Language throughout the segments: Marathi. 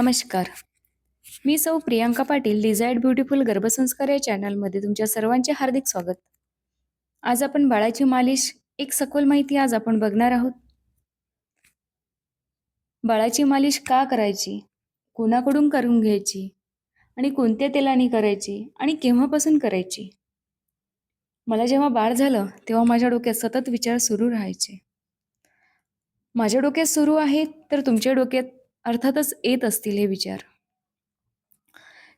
नमस्कार. मी सौ प्रियांका पाटील डिझायर्ड ब्युटिफुल गर्भसंस्कार या चॅनलमध्ये तुमच्या सर्वांचे हार्दिक स्वागत. आज आपण बाळाची मालिश एक सखोल माहिती आज आपण बघणार आहोत. बाळाची मालिश का करायची? कोणाकडून करून घ्यायची? आणि कोणत्या तेलाने करायची? आणि केव्हापासून करायची? मला जेव्हा बाळ झालं तेव्हा माझ्या डोक्यात सतत विचार सुरू राहायचे. माझ्या डोक्यात सुरू आहेत तर तुमच्या डोक्यात अर्थातच येत असतील हे विचार.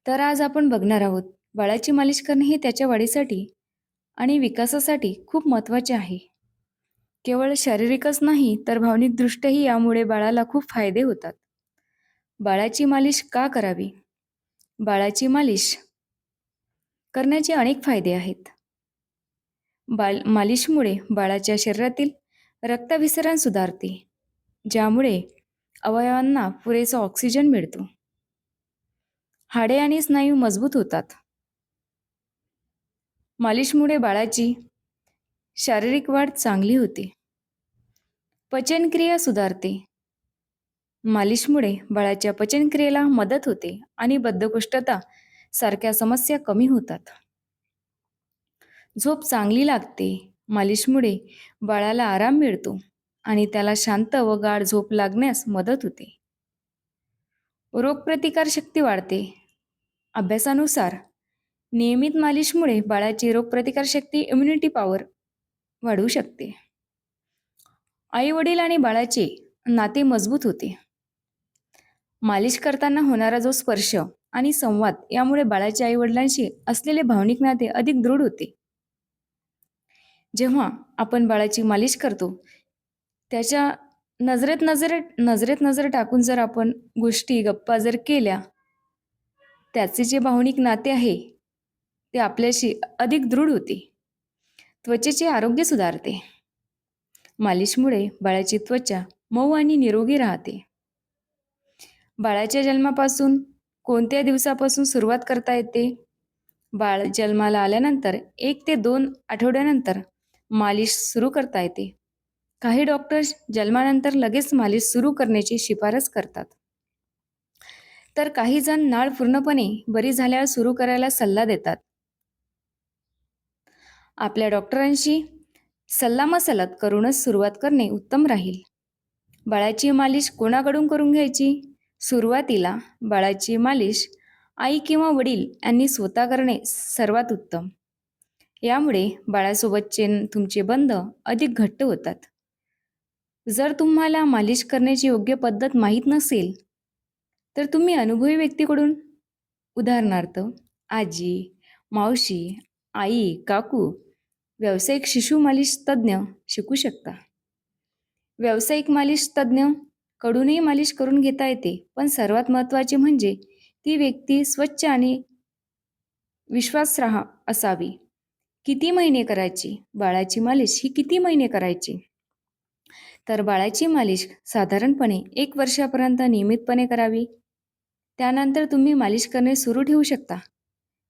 तर आज आपण बघणार आहोत बाळाची मालिश करणे हे त्याच्या वाढीसाठी आणि विकासासाठी खूप महत्त्वाचे आहे. केवळ शारीरिकच नाही तर भावनिकदृष्ट्याही यामुळे बाळाला खूप फायदे होतात. बाळाची मालिश का करावी? बाळाची मालिश करण्याचे अनेक फायदे आहेत. बाल मालिशमुळे बाळाच्या शरीरातील रक्ताभिसरण सुधारते ज्यामुळे अवयवांना पुरेसा ऑक्सिजन मिळतो. हाडे आणि स्नायू मजबूत होतात. मालिशमुळे बाळाची शारीरिक वाढ चांगली होते. पचनक्रिया सुधारते. मालिशमुळे बाळाच्या पचनक्रियेला मदत होते आणि बद्धकोष्ठता सारख्या समस्या कमी होतात. झोप चांगली लागते. मालिशमुळे बाळाला आराम मिळतो. आणि त्याला शांत व गाढ झोप लागण्यास मदत होते. रोगप्रतिकार शक्ती वाढते. अभ्यासानुसार नियमित मालिशमुळे बाळाची रोगप्रतिकार शक्ती इम्युनिटी पॉवर वाढू शकते. आई वडील आणि बाळाचे नाते मजबूत होते. मालिश करताना होणारा जो स्पर्श आणि संवाद यामुळे बाळाच्या आई वडिलांशी असलेले भावनिक नाते अधिक दृढ होते. जेव्हा आपण बाळाची मालिश करतो त्याच्या नजरेत नजरेत नजरेत नजर टाकून जर आपण गोष्टी गप्पा जर केल्या त्याचे जे भावनिक नाते आहे ते आपल्याशी अधिक दृढ होते. त्वचेचे आरोग्य सुधारते. मालिशमुळे बाळाची त्वचा मऊ आणि निरोगी राहते. बाळाच्या जन्मापासून कोणत्या दिवसापासून सुरुवात करता येते? बाळ जन्माला आल्यानंतर एक ते दोन आठवड्यानंतर मालिश सुरू करता येते. काही डॉक्टर्स जन्मानंतर लगेच मालिश सुरू करण्याची शिफारस करतात. तर काही जण नाळ पूर्णपणे बरी झाल्यावर सुरू करायला सल्ला देतात. आपल्या डॉक्टरांशी सल्लामसलत करूनच सुरुवात करणे उत्तम राहील. बाळाची मालिश कोणाकडून करून घ्यायची? सुरुवातीला बाळाची मालिश आई किंवा वडील यांनी स्वतः करणे सर्वात उत्तम. यामुळे बाळासोबतचे तुमचे बंध अधिक घट्ट होतात. जर तुम्हाला मालिश करण्याची योग्य पद्धत माहीत नसेल तर तुम्ही अनुभवी व्यक्तीकडून उदाहरणार्थ आजी मावशी आई काकू व्यावसायिक शिशु मालिश तज्ज्ञ शिकू शकता. व्यावसायिक मालिश तज्ज्ञ कडूनही मालिश करून घेता येते पण सर्वात महत्त्वाचे म्हणजे ती व्यक्ती स्वच्छ आणि विश्वासार्ह असावी. किती महिने करायची? बाळाची मालिश ही किती महिने करायची? तर बाळाची मालिश साधारणपणे एक वर्षापर्यंत नियमितपणे करावी. त्यानंतर तुम्ही मालिश करणे सुरू ठेवू शकता.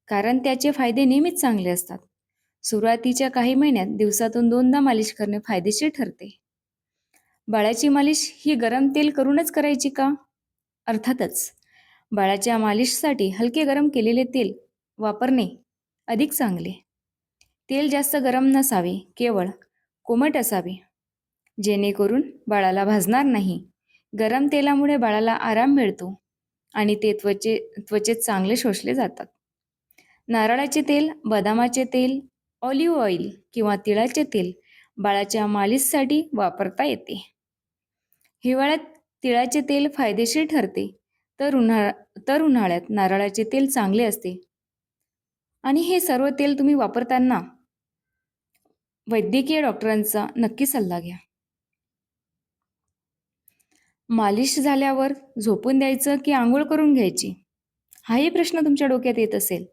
कारण त्याचे फायदे नेहमीच चांगले असतात. सुरुवातीच्या काही महिन्यात दिवसातून दोनदा मालिश करणे फायदेशीर ठरते. बाळाची मालिश ही गरम तेल करूनच करायची का? अर्थातच. बाळाच्या मालिशसाठी हलके गरम केलेले तेल वापरणे अधिक चांगले. तेल जास्त गरम नसावे केवळ कोमट असावे. जेणेकरून बाळाला भाजणार नाही. गरम तेलामुळे बाळाला आराम मिळतो आणि ते त्वचे त्वचेत चांगले शोषले जातात. नारळाचे तेल बदामाचे तेल ऑलिव्ह ऑइल किंवा तिळाचे तेल बाळाच्या मालिशसाठी वापरता येते. हिवाळ्यात तिळाचे तेल फायदेशीर ठरते तर उन्हाळा तर उन्हाळ्यात नारळाचे तेल चांगले असते. आणि हे सर्व तेल तुम्ही वापरताना वैद्यकीय डॉक्टरांचा नक्की सल्ला घ्या. मालिश झाल्यावर झोपून द्यायचं की आंघोळ करून घ्यायची? हाही प्रश्न तुमच्या डोक्यात येत असेल.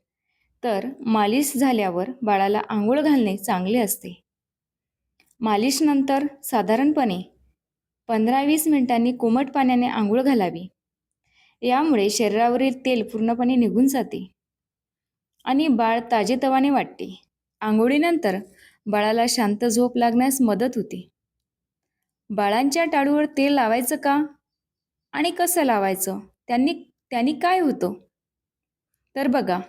तर मालिश झाल्यावर बाळाला आंघोळ घालणे चांगले असते. मालिशनंतर साधारणपणे पंधरा वीस मिनिटांनी कोमट पाण्याने आंघोळ घालावी. यामुळे शरीरावरील तेल पूर्णपणे निघून जाते. आणि बाळ ताजेतवाने वाटते. आंघोळीनंतर बाळाला शांत झोप लागण्यास मदत होते. बाळांच्या टाळूवर तेल लावायचं का? आणि कसं लावायचं? त्यांनी त्यांनी काय होतं? तर बघा.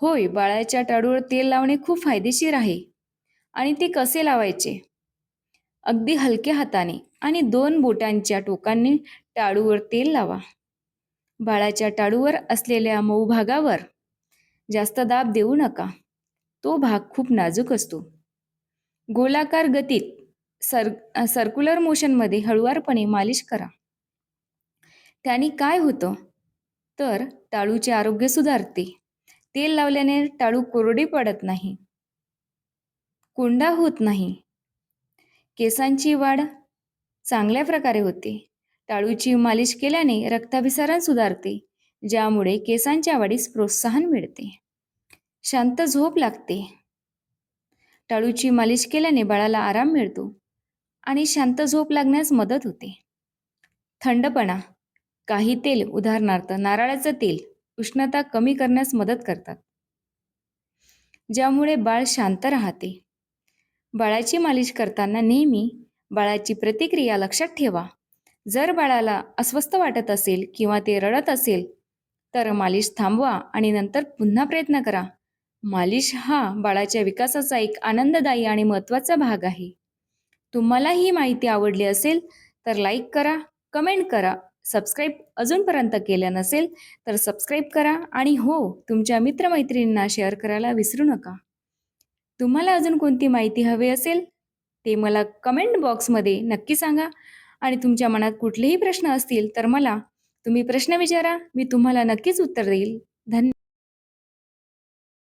होय बाळाच्या टाळूवर तेल लावणे खूप फायदेशीर आहे. आणि ते कसे लावायचे? अगदी हलक्या हाताने आणि दोन बोटांच्या टोकांनी टाळूवर तेल लावा. बाळाच्या टाळूवर असलेल्या मऊ भागावर जास्त दाब देऊ नका. तो भाग खूप नाजूक असतो. गोलाकार गतीत सर सर्क्युलर मोशनमध्ये हळुवारपणे मालिश करा. त्याने काय होतं? तर टाळूचे आरोग्य सुधारते. तेल लावल्याने टाळू कोरडे पडत नाही. कोंडा होत नाही. केसांची वाढ चांगल्या प्रकारे होते. टाळूची मालिश केल्याने रक्ताभिसरण सुधारते ज्यामुळे केसांच्या वाढीस प्रोत्साहन मिळते. शांत झोप लागते. टाळूची मालिश केल्याने बाळाला आराम मिळतो. आणि शांत झोप लागण्यास मदत होते. थंडपणा काही तेल उदाहरणार्थ नारळाचं तेल उष्णता कमी करण्यास मदत करतात. ज्यामुळे बाळ शांत राहते. बाळाची मालिश करताना नेहमी बाळाची प्रतिक्रिया लक्षात ठेवा. जर बाळाला अस्वस्थ वाटत असेल किंवा ते रडत असेल तर मालिश थांबवा आणि नंतर पुन्हा प्रयत्न करा. मालिश हा बाळाच्या विकासाचा एक आनंददायी आणि महत्त्वाचा भाग आहे. तुम्हाला ही माहिती आवडली असेल तर लाईक करा कमेंट करा सबस्क्राईब अजूनपर्यंत केलं नसेल तर सबस्क्राईब करा आणि हो तुमच्या मित्रमैत्रिणींना शेअर करायला विसरू नका. तुम्हाला अजून कोणती माहिती हवी असेल ते मला कमेंट बॉक्समध्ये नक्की सांगा आणि तुमच्या मनात कुठलेही प्रश्न असतील तर मला तुम्ही प्रश्न विचारा मी तुम्हाला नक्कीच उत्तर देईल. धन्य